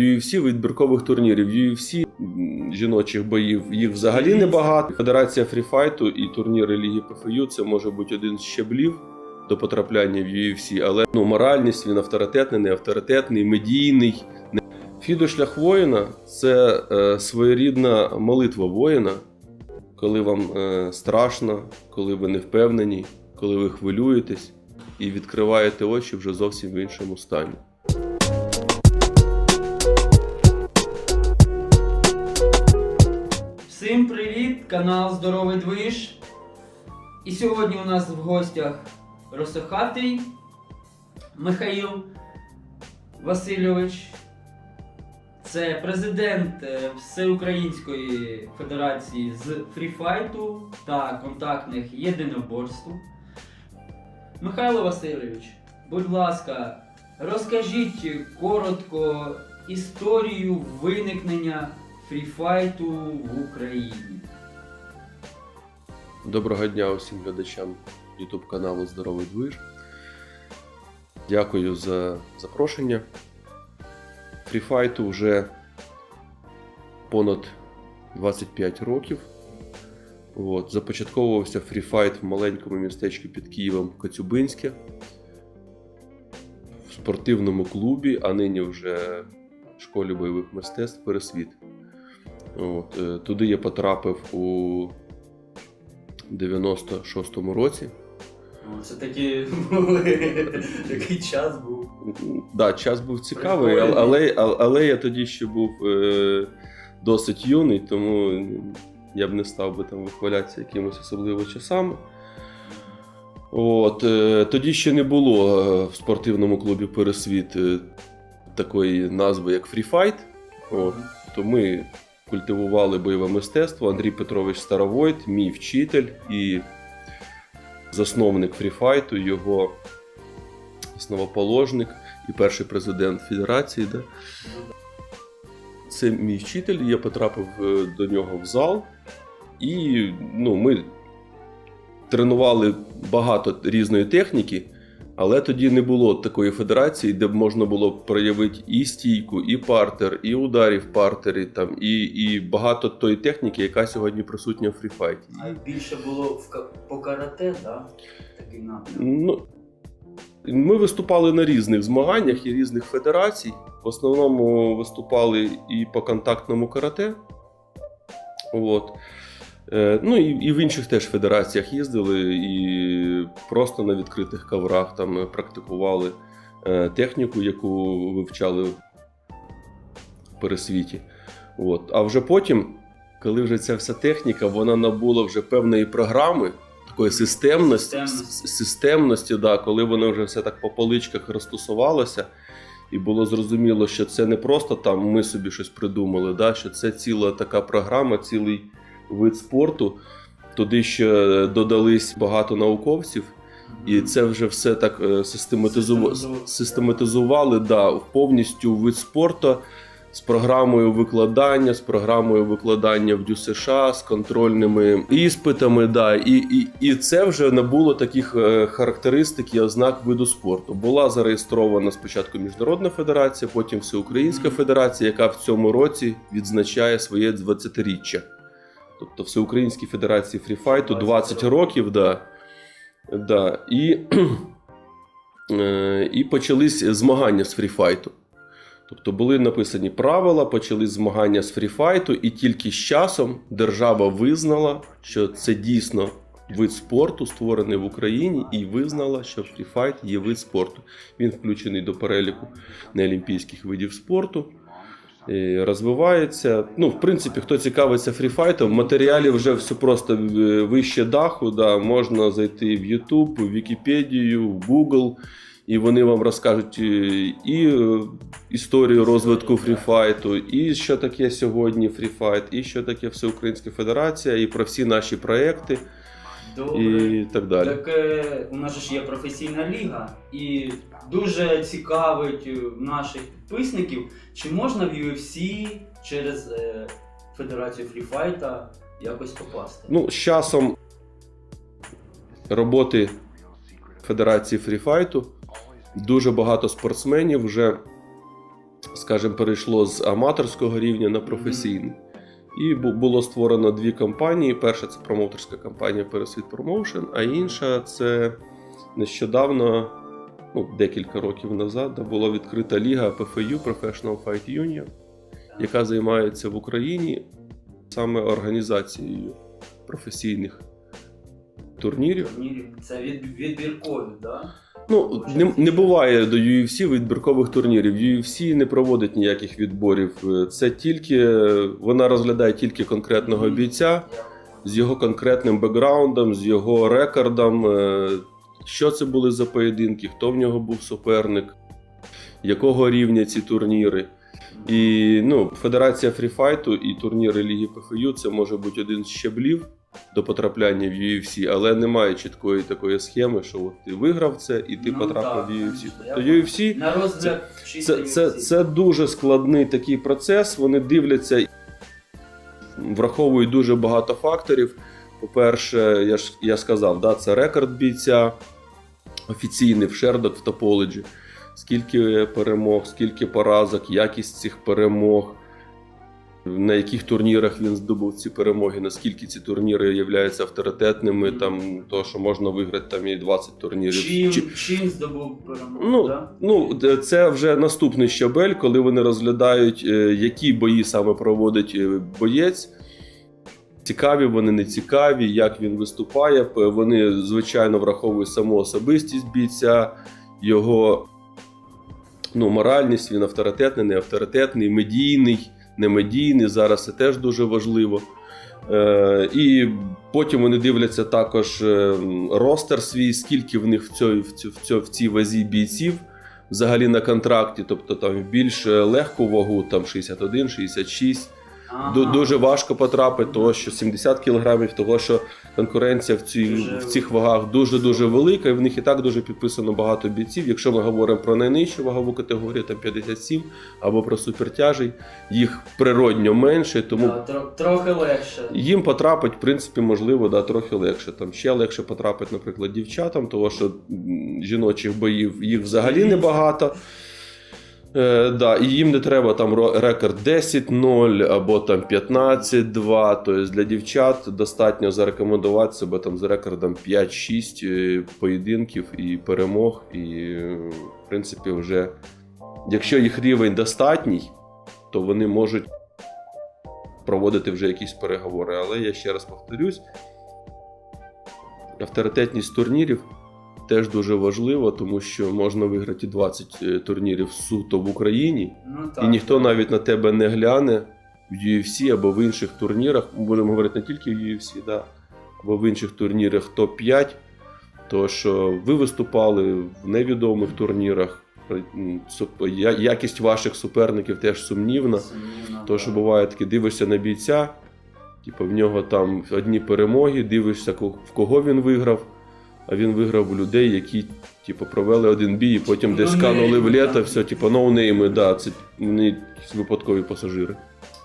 UFC відбіркових турнірів. UFC жіночих боїв їх взагалі небагато. Федерація фріфайту і турніри Ліги ПФЮ це може бути один з щеблів до потрапляння в UFC, але ну, моральність він авторитетний, не авторитетний, медійний. Фідо шлях воїна це е, своєрідна молитва воїна, коли вам е, страшно, коли ви не впевнені, коли ви хвилюєтесь і відкриваєте очі вже зовсім в іншому стані. Канал Здоровий Движ. І сьогодні у нас в гостях Росохатий Михаїл Васильович. Це президент е, Всеукраїнської Федерації з фріфайту та контактних єдиноборств. Михайло Васильович, будь ласка, розкажіть коротко історію виникнення фріфайту в Україні. Доброго дня усім глядачам YouTube каналу Здоровий Движ. Дякую за запрошення. Фріфайту вже понад 25 років. От. Започатковувався фріфайт в маленькому містечку під Києвом Коцюбинське. В спортивному клубі, а нині вже в школі бойових мистецтв Пересвіт. От. е, Туди я потрапив у 96-му році. Це такі були такий час був. Да, час був цікавий, але, але, але я тоді ще був е, досить юний, тому я б не став би там вихвалятися якимось особливо часами. От, е, тоді ще не було е, в спортивному клубі Пересвіт е, такої назви, як фріфайт. От, то ми культивували бойове мистецтво. Андрій Петрович Старовойт, мій вчитель і засновник фріфайту, його основоположник і перший президент Федерації. Да? Це мій вчитель, я потрапив е, до нього в зал, і ну, ми тренували багато різної техніки, але тоді не було такої федерації, де б можна було проявити і стійку, і партер, і ударів в партері, там, і, і багато тої техніки, яка сьогодні присутня в фріфайті. А більше було в по карате, да? Такий напрям. Ну, ми виступали на різних змаганнях і різних федерацій. В основному виступали і по контактному карате. От. Е, Ну і, і в інших теж федераціях їздили, і просто на відкритих коврах там е, практикували е, техніку, яку вивчали в пересвіті. От. А вже потім, коли вже ця вся техніка, вона набула вже певної програми, такої системності, Системності. системності да, коли воно вже все так по поличках розтусувалося, і було зрозуміло, що це не просто там ми собі щось придумали, да, що це ціла така програма, цілий вид спорту. Туди ще додались багато науковців, і це вже все так е, систематизували, Систематизували. да, повністю вид спорту з програмою викладання, з програмою викладання в ДЮСШ, з контрольними іспитами. Да, і, і, і це вже набуло таких е, характеристик і ознак виду спорту. Була зареєстрована спочатку Міжнародна федерація, потім Всеукраїнська федерація, яка в цьому році відзначає своє 20-річчя. Тобто Всеукраїнській Федерації фріфайту 20 років, да. Да. І, е, і почались змагання з фріфайту. Тобто були написані правила, почались змагання з фріфайту, і тільки з часом держава визнала, що це дійсно вид спорту, створений в Україні, і визнала, що фріфайт є вид спорту. Він включений до переліку неолімпійських видів спорту. Е, Розвивається. Ну, в принципі, хто цікавиться фріфайтом, матеріалів вже все просто е, вище даху. Да, можна зайти в YouTube, в Вікіпедію, в Google, і вони вам розкажуть е, і е, історію розвитку фріфайту, і що таке сьогодні фріфайт, і що таке Всеукраїнська Федерація, і про всі наші проекти, Добре. і так далі. Так е, у нас же ж є професійна ліга, і дуже цікавить е, наших підписників, чи можна в UFC через е, Федерацію фріфайта якось попасти. Ну, з часом роботи Федерації фріфайту дуже багато спортсменів вже, скажімо, скажімо, перейшло з аматорського рівня на професійний. І було створено дві компанії. Перша це промоутерська компанія Пересвіт Промоушен, а інша це нещодавно, ну, декілька років назад, була відкрита ліга PFU Professional Fight Union, яка займається в Україні саме організацією професійних турнірів. Турнірів. Це від, відбіркові, так? Да? Ну, не, не буває до UFC відбіркових турнірів. UFC не проводить ніяких відборів. Це тільки вона розглядає тільки конкретного бійця з його конкретним бекграундом, з його рекордом, е, що це були за поєдинки, хто в нього був суперник, якого рівня ці турніри. І ну, Федерація фріфайту і турніри Ліги ПФЮ це може бути один з щеблів до потрапляння в UFC, але немає чіткої такої схеми, що от ти виграв це і ти Ну, потрапив так, в UFC. Тобто. UFC На розгляд чисто це, це, це дуже складний такий процес. Вони дивляться, враховують дуже багато факторів. По-перше, я ж я сказав, да, це рекорд бійця офіційний в Шердок в Тополеджі. Скільки перемог, скільки поразок, якість цих перемог, на яких турнірах він здобув ці перемоги, наскільки ці турніри являються авторитетними, там то, що можна виграти там і 20 турнірів. Чим, Чи- чим здобув перемогу, Ну, да? Ну, д- це вже наступний щабель, коли вони розглядають, е, які бої саме проводить е, боєць. Цікаві вони, не цікаві, як він виступає. П- Вони, звичайно, враховують саму особистість бійця, його ну, моральність, він авторитетний, не авторитетний, медійний, не медійний. Зараз це теж дуже важливо. Е, і потім вони дивляться також е, ростер свій, скільки в них в, цій, в, цій, в, цій, вазі бійців взагалі на контракті, тобто там більш е, легку вагу, там 61, 66. Дуже важко потрапити, того що 70 кілограмів, того що конкуренція в, цій, Дуже в цих вагах дуже дуже велика, і в них і так дуже підписано багато бійців. Якщо ми говоримо про найнижчу вагову категорію, там 57, або про супертяжей, їх природньо менше, тому Да, трохи легше. їм потрапить, в принципі, можливо, да, трохи легше. Там ще легше потрапить, наприклад, дівчатам, тому що жіночих боїв їх взагалі небагато. Е, да, і їм не треба там рекорд 10-0 або там 15-2. Тобто для дівчат достатньо зарекомендувати себе там з рекордом 5-6 е, поєдинків і перемог. І, в принципі, вже якщо їх рівень достатній, то вони можуть проводити вже якісь переговори. Але я ще раз повторюсь: авторитетність турнірів теж дуже важлива, тому що можна виграти 20 е, турнірів суто в Україні, Ну, так. і ніхто навіть на тебе не гляне в UFC або в інших турнірах. Ми можемо говорити не тільки в UFC, да, або в інших турнірах топ-5. То що ви виступали в невідомих турнірах. я- Якість ваших суперників теж сумнівна. Сумнівно, То, що буває таке, дивишся на бійця, типу, в нього там одні перемоги, дивишся, в кого він виграв, а він виграв у людей, які типу, провели один бій, і потім десь Ноунейми, сканули в літо, все, типу, ноунейми, да, це вони якісь випадкові пасажири.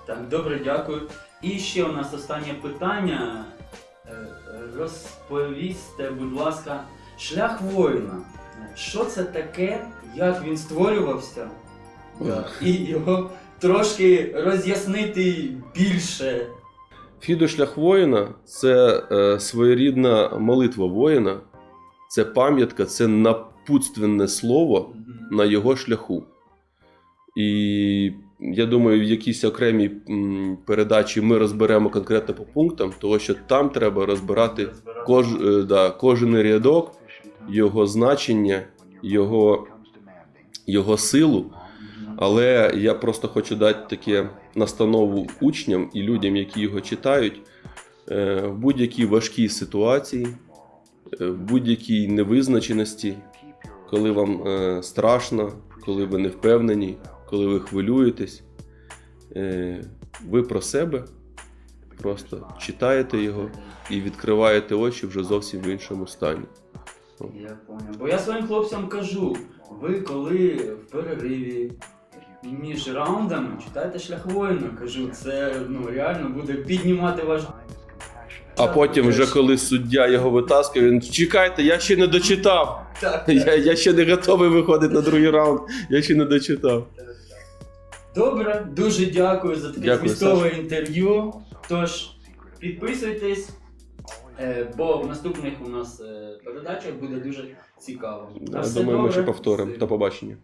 Так, добре, дякую. І ще у нас останнє питання. Е, Розповісьте, будь ласка, шлях воїна. Що це таке, як він створювався? Да. І його трошки роз'яснити більше. Фідо шлях воїна це е, своєрідна молитва воїна, це пам'ятка, це напутственне слово, на його шляху. І я думаю, в якійсь окремій передачі ми розберемо конкретно по пунктам, тому що там треба розбирати кож, е, да, кожен рядок, його значення, його, його силу. Але я просто хочу дати таке настанову учням і людям, які його читають, е, в будь-якій важкій ситуації, в будь-якій невизначеності, коли вам е, страшно, коли ви не впевнені, коли ви хвилюєтесь, е, ви про себе просто читаєте його і відкриваєте очі вже зовсім в іншому стані. Я. Бо я своїм хлопцям кажу, ви коли в перериві між раундами читайте шлях воїна, кажу, це ну реально буде піднімати ваш. А потім, вже коли суддя його витаскує, він чекайте, я ще не дочитав. Так, Я, я ще не готовий виходити на другий раунд, я ще не дочитав. Добре, дуже дякую за таке Дякую, змістове інтерв'ю. Тож підписуйтесь, е, бо в наступних у нас е, передачах буде дуже цікаво. На Я все думаю, ми ще повторимо. До побачення.